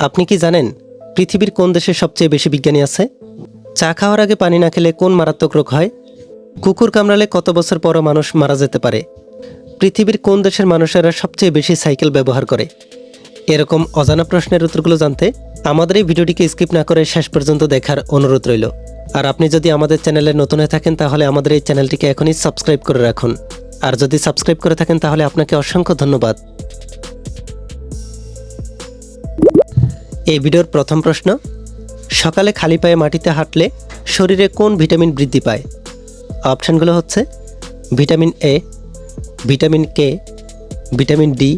আপনি কি জানেন পৃথিবীর কোন দেশে সবচেয়ে বেশি বিজ্ঞানী আছে? চা খাওয়ার আগে পানি না খেলে কোন মারাত্মক রোগ হয়? কুকুর কামড়ালে কত বছর পরও মানুষ মারা যেতে পারে? পৃথিবীর কোন দেশের মানুষেরা সবচেয়ে বেশি সাইকেল ব্যবহার করে? এরকম অজানা প্রশ্নের উত্তরগুলো জানতে আমাদের এই ভিডিওটিকে স্কিপ না করে শেষ পর্যন্ত দেখার অনুরোধ রইল। আর আপনি যদি আমাদের চ্যানেলে নতুন হয়ে থাকেন, তাহলে আমাদের এই চ্যানেলটিকে এখনই সাবস্ক্রাইব করে রাখুন। আর যদি সাবস্ক্রাইব করে থাকেন, তাহলে আপনাকে অসংখ্য ধন্যবাদ। এই ভিডিওর প্রথম প্রশ্ন, সকালে খালি পায়ে মাটিতে হাঁটলে শরীরে কোন ভিটামিন বৃদ্ধি পায়? অপশানগুলো হচ্ছে, vitamin A vitamin K vitamin D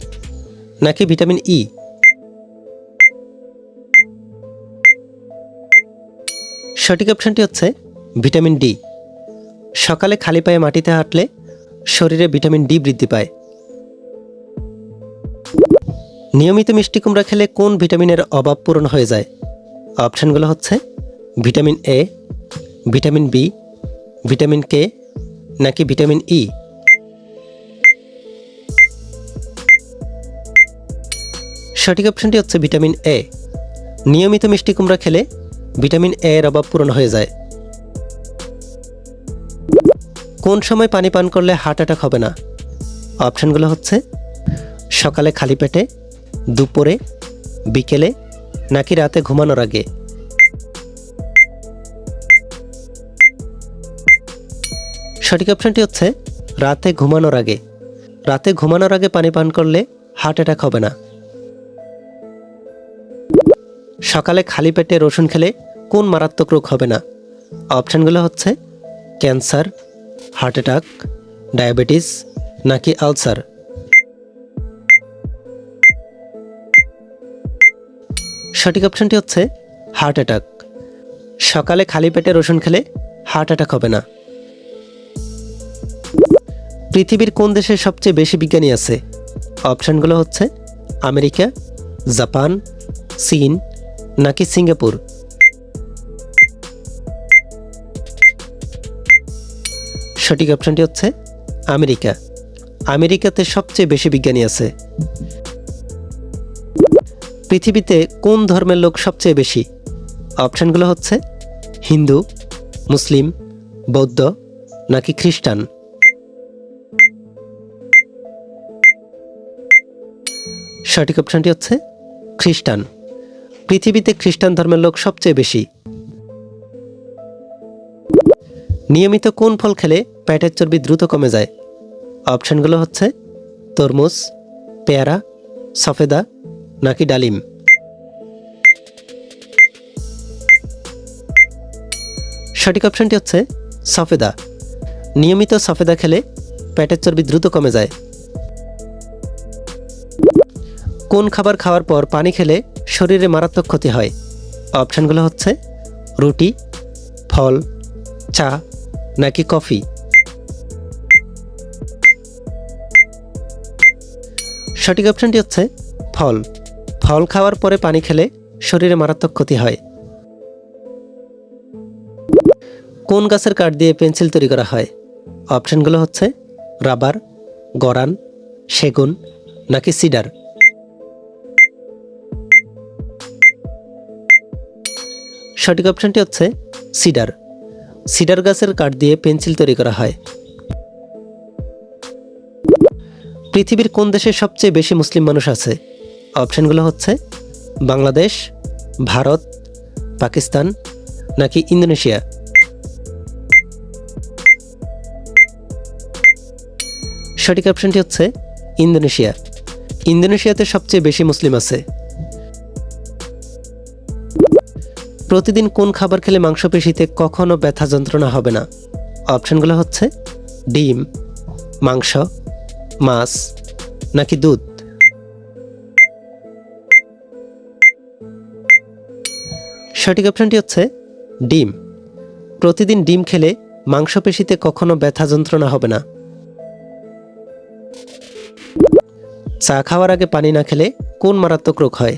নাকি ভিটামিন ই সঠিক অপশানটি হচ্ছে, ভিটামিন ডি সকালে খালি পায়ে মাটিতে হাঁটলে শরীরে ভিটামিন ডি বৃদ্ধি পায়। নিয়মিত মিষ্টি কুমড়া খেলে কোন ভিটামিনের অভাব পূরণ হয়ে যায়? অপশানগুলো হচ্ছে vitamin A vitamin B vitamin K নাকি ভিটামিন ই সঠিক অপশানটি হচ্ছে ভিটামিন এ নিয়মিত মিষ্টি কুমড়া খেলে ভিটামিন এ এর অভাব পূরণ হয়ে যায়। কোন সময় পানি পান করলে হার্ট অ্যাটাক হবে না? অপশানগুলো হচ্ছে সকালে খালি পেটে দুপুরে, বিকেলে, নাকি রাতে ঘুমানোর আগে? সঠিক অপশানটি হচ্ছে, রাতে ঘুমানোর আগে। রাতে ঘুমানোর আগে পানি পান করলে হার্ট অ্যাটাক হবে না। সকালে খালি পেটে রসুন খেলে কোন মারাত্মক রোগ হবে না? অপশানগুলো হচ্ছে, ক্যান্সার, হার্ট অ্যাটাক, ডায়াবেটিস, নাকি আলসার? সঠিক অপশানটি হচ্ছে হার্ট অ্যাটাক সকালে খালি পেটে রসুন খেলে হার্ট অ্যাটাক হবে না। পৃথিবীর কোন দেশে সবচেয়ে বেশি বিজ্ঞানী আছে? অপশানগুলো হচ্ছে আমেরিকা, জাপান, চীন নাকি সিঙ্গাপুর। সঠিক অপশানটি হচ্ছে আমেরিকা। আমেরিকাতে সবচেয়ে বেশি বিজ্ঞানী আছে। পৃথিবীতে কোন ধর্মের লোক সবচেয়ে বেশি? অপশানগুলো হচ্ছে হিন্দু, মুসলিম, বৌদ্ধ নাকি খ্রিস্টান? সঠিক অপশানটি হচ্ছে খ্রিস্টান। পৃথিবীতে খ্রিস্টান ধর্মের লোক সবচেয়ে বেশি। নিয়মিত কোন ফল খেলে পেটের চর্বি দ্রুত কমে যায়? অপশানগুলো হচ্ছে তরমুজ, পেয়ারা, সফেদা নাকি ডালিম? সঠিক অপশানটি হচ্ছে সফেদা। নিয়মিত সফেদা খেলে পেটের চর্বি দ্রুত কমে যায়। কোন খাবার খাওয়ার পর পানি খেলে শরীরে মারাত্মক ক্ষতি হয়? অপশানগুলো হচ্ছে রুটি, ফল, চা নাকি কফি? সঠিক অপশানটি হচ্ছে ফল। ফল খাওয়ার পরে পানি খেলে শরীরে মারাত্মক ক্ষতি হয়। কোন গাছের কাঠ দিয়ে পেন্সিল তৈরি করা হয়? অপশানগুলো হচ্ছে রাবার, গরান, সেগুন নাকি সিডার। সঠিক অপশানটি হচ্ছে সিডার। সিডার গাছের কাঠ দিয়ে পেন্সিল তৈরি করা হয়। পৃথিবীর কোন দেশে সবচেয়ে বেশি মুসলিম মানুষ আছে? অপশানগুলো হচ্ছে বাংলাদেশ, ভারত, পাকিস্তান নাকি ইন্দোনেশিয়া? সঠিক অপশানটি হচ্ছে ইন্দোনেশিয়া। ইন্দোনেশিয়াতে সবচেয়ে বেশি মুসলিম আছে। প্রতিদিন কোন খাবার খেলে মাংসপেশিতে কখনো ব্যথা যন্ত্রণা হবে না? অপশানগুলো হচ্ছে ডিম, মাংস, মাছ নাকি দুধ? সঠিক অপশানটি হচ্ছে ডিম। প্রতিদিন ডিম খেলে মাংসপেশিতে কখনো ব্যথা যন্ত্রণা হবে না। চা খাওয়ার আগে পানি না খেলে কোন মারাত্মক রোগ হয়?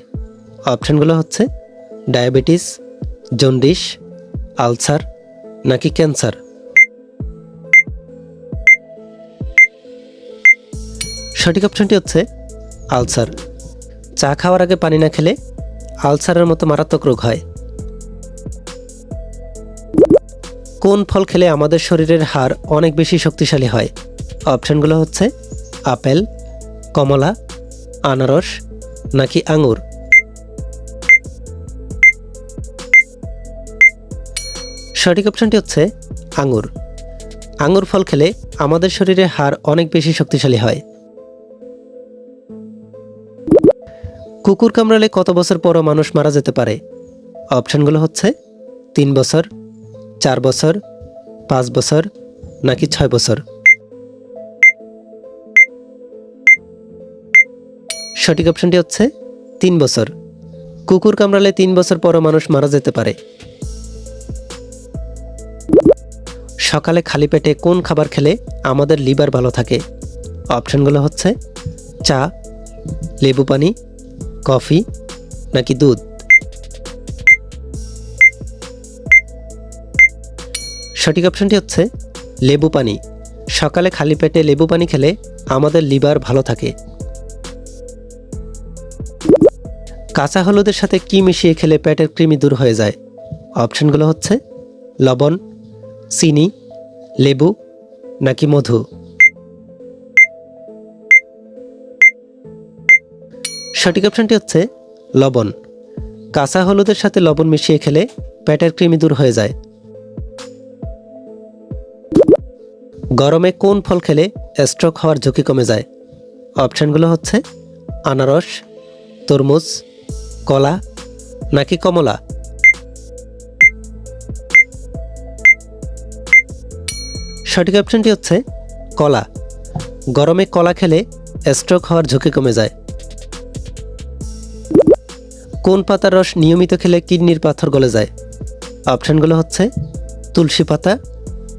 অপশানগুলো হচ্ছে ডায়াবেটিস, জন্ডিস, আলসার নাকি ক্যান্সার। সঠিক অপশনটি হচ্ছে আলসার। চা খাওয়ার আগে পানি না খেলে আলসারের মতো মারাত্মক রোগ হয়। কোন ফল খেলে আমাদের শরীরের হাড় অনেক বেশি শক্তিশালী হয়? অপশানগুলো হচ্ছে আপেল, কমলা, আনারস নাকি আঙুর সঠিক অপশানটি হচ্ছে আঙুর আঙুর ফল খেলে আমাদের শরীরে হাড় অনেক বেশি শক্তিশালী হয়। কুকুর কামড়ালে কত বছর পরও মানুষ মারা যেতে পারে? অপশানগুলো হচ্ছে তিন বছর চার বছর, পাঁচ বছর, নাকি ছয় বছর? সঠিক অপশনটি হচ্ছে তিন বছর। কুকুর কামড়ালে তিন বছর পরও মানুষ মারা যেতে পারে। সকালে খালি পেটে কোন খাবার খেলে আমাদের লিভার ভালো থাকে? অপশানগুলো হচ্ছে চা, লেবু পানি, কফি, নাকি দুধ? সঠিক অপশনটি হচ্ছে লেবু পানি। সকালে খালি পেটে লেবু পানি খেলে আমাদের লিভার ভালো থাকে। কাঁচা হলুদের সাথে কি মিশিয়ে খেলে পেটের কৃমি দূর হয়ে যায়? অপশানগুলো হচ্ছে লবণ, চিনি, লেবু নাকি মধু। সঠিক অপশানটি হচ্ছে লবণ। কাঁচা হলুদের সাথে লবণ মিশিয়ে খেলে পেটের কৃমি দূর হয়ে যায়। গরমে কোন ফল খেলে স্ট্রোক হওয়ার ঝুঁকি কমে যায়? অপশানগুলো হচ্ছে আনারস, তরমুজ, কলা নাকি কমলা? সঠিক অপশনটি হচ্ছে কলা। গরমে কলা খেলে স্ট্রোক হওয়ার ঝুঁকি কমে যায়। কোন পাতার রস নিয়মিত খেলে কিডনির পাথর গলে যায়? অপশানগুলো হচ্ছে তুলসী পাতা,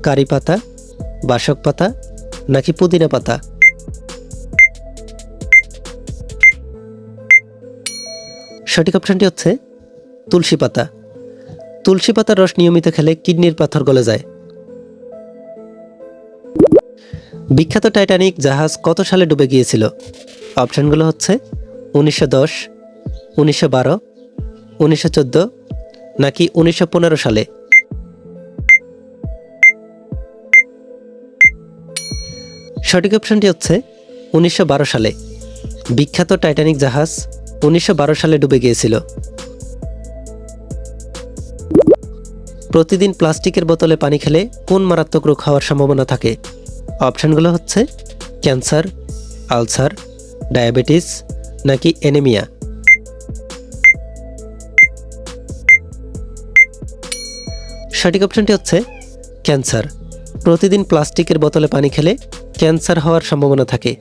কারি পাতা বাসক পাতা নাকি পুদিনা পাতা? সঠিক অপশানটি হচ্ছে তুলসী পাতা। তুলসী পাতার রস নিয়মিত খেলে কিডনির পাথর গলে যায়। বিখ্যাত টাইটানিক জাহাজ কত সালে ডুবে গিয়েছিল? অপশানগুলো হচ্ছে উনিশশো দশ, উনিশশো বারো, উনিশশো চোদ্দ নাকি উনিশশো পনেরো সালে? সঠিক অপশানটি হচ্ছে উনিশশো বারো সালে। বিখ্যাত টাইটানিক জাহাজ উনিশশো বারো সালে ডুবে গিয়েছিল। প্রতিদিন প্লাস্টিকের বোতলে পানি খেলে কোন মারাত্মক রোগ হওয়ার সম্ভাবনা থাকে? অপশানগুলো হচ্ছে ক্যান্সার, আলসার, ডায়াবেটিস নাকি এনেমিয়া সঠিক অপশনটি হচ্ছে ক্যান্সার। প্রতিদিন প্লাস্টিকের বোতলে পানি খেলে ক্যান্সার হওয়ার সম্ভাবনা থাকে।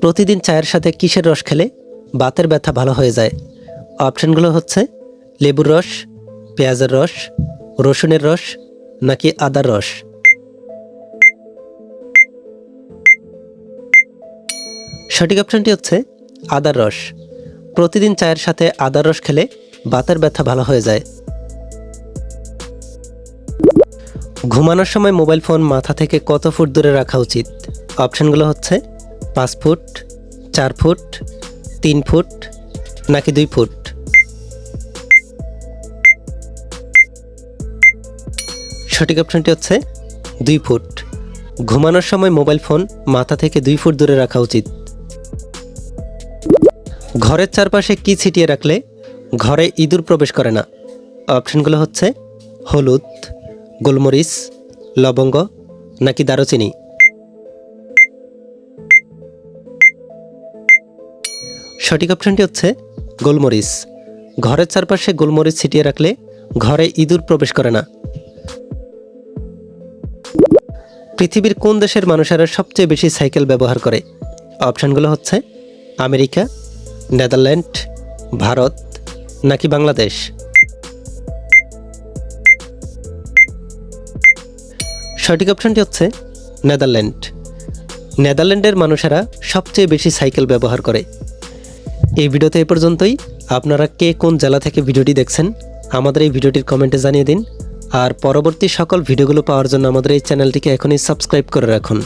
প্রতিদিন চায়ের সাথে কিসের রস খেলে? বাতের ব্যথা ভালো হয়ে যায়। অপশানগুলো হচ্ছে লেবুর রস, পেঁয়াজের রস, রসুনের রস নাকি আদার রস। সঠিক অপশনটি হচ্ছে আদার রস। প্রতিদিন চায়ের সাথে আদার রস খেলে বাতের ব্যথা ভালো হয়ে যায়। ঘুমানোর সময় মোবাইল ফোন মাথা থেকে কত ফুট দূরে রাখা উচিত? অপশনগুলো হচ্ছে পাঁচ ফুট, চার ফুট, তিন ফুট, নাকি দুই ফুট? সঠিক অপশনটি হচ্ছে দুই ফুট। ঘুমানোর সময় মোবাইল ফোন মাথা থেকে দুই ফুট দূরে রাখা উচিত। ঘরের চারপাশে কি ছিটিয়ে রাখলে ঘরে ইঁদুর প্রবেশ করে না? অপশনগুলো হচ্ছে হলুদ গোলমরিচ, লবঙ্গ নাকি দারুচিনি? সঠিক অপশনটি হচ্ছে গোলমরিচ। ঘরের চারপাশে গোলমরিচ ছিটিয়ে রাখলে ঘরে ইঁদুর প্রবেশ করে না। পৃথিবীর কোন দেশের মানুষেরা সবচেয়ে বেশি সাইকেল ব্যবহার করে? অপশানগুলো হচ্ছে আমেরিকা, নেদারল্যান্ড, ভারত নাকি বাংলাদেশ? সঠিক অপশনটি হচ্ছে নেদারল্যান্ড। নেদারল্যান্ডের মানুষেরা সবচেয়ে বেশি সাইকেল ব্যবহার করে। এই ভিডিওতে এ পর্যন্তই। আপনারা কে কোন জেলা থেকে ভিডিওটি দেখছেন, আমাদের এই ভিডিওটির কমেন্টে জানিয়ে দিন। আর পরবর্তী সকল ভিডিওগুলো পাওয়ার জন্য আমাদের এই চ্যানেলটিকে এখনই সাবস্ক্রাইব করে রাখুন।